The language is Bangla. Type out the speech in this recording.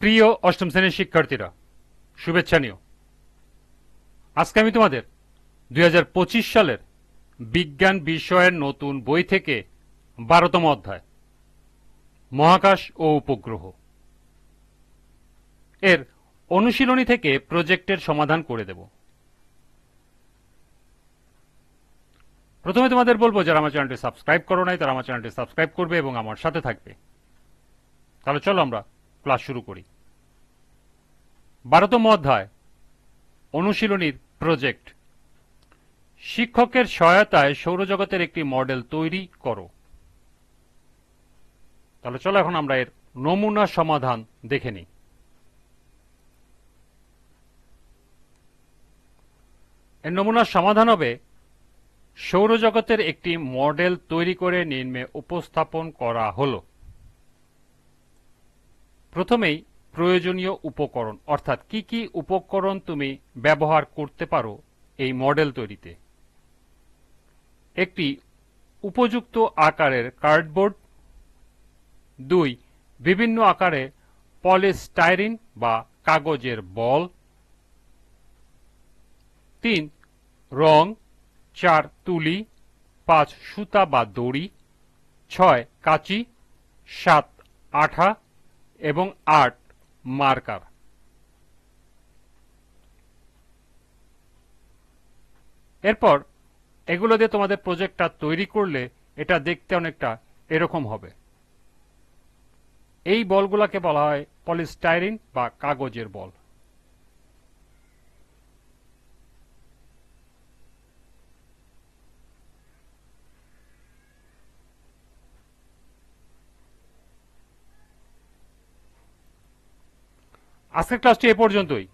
প্রিয় অষ্টম শ্রেণির শিক্ষার্থীরা, শুভেচ্ছা নিও। আজকে আমি তোমাদের দু হাজার পঁচিশ সালের বিজ্ঞান বিষয়ের নতুন বই থেকে বারোতম অধ্যায়, মহাকাশ ও উপগ্রহ। এর অনুশীলনী থেকে প্রজেক্টের সমাধান করে দেব। প্রথমে তোমাদের বলব, যারা আমার চ্যানেলটি সাবস্ক্রাইব করো নাই, তারা আমার চ্যানেলটি সাবস্ক্রাইব করবে এবং আমার সাথে থাকবে। তাহলে চলো আমরা ক্লাস শুরু করি। বারোতম অধ্যায়, অনুশীলনীর প্রজেক্ট শিক্ষকের সহায়তায় সৌরজগতের একটি মডেল তৈরি করো। তাহলে চলো এখন আমরা এর নমুনা সমাধান দেখে নিই। এর নমুনার সমাধান হবে, সৌরজগতের একটি মডেল তৈরি করে নিম্নে উপস্থাপন করা হলো। প্রথমেই প্রয়োজনীয় উপকরণ, অর্থাৎ কি কি উপকরণ তুমি ব্যবহার করতে পারো এই মডেল তৈরিতে। একটি, উপযুক্ত আকারের কার্ডবোর্ড। দুই, বিভিন্ন আকারে পলিস্টাইরিন বা কাগজের বল। তিন, রং, চার তুলি, পাঁচ সুতা বা দড়ি, ছয় কাঁচি, সাত আঠা এবং আট মার্কার। এরপর এগুলো দিয়ে তোমাদের প্রজেক্টটা তৈরি করলে এটা দেখতে অনেকটা এরকম হবে। এই বলগুলোকে বলা হয় পলিস্টাইরিন বা কাগজের বল। আজকের ক্লাসটি এ পর্যন্তই।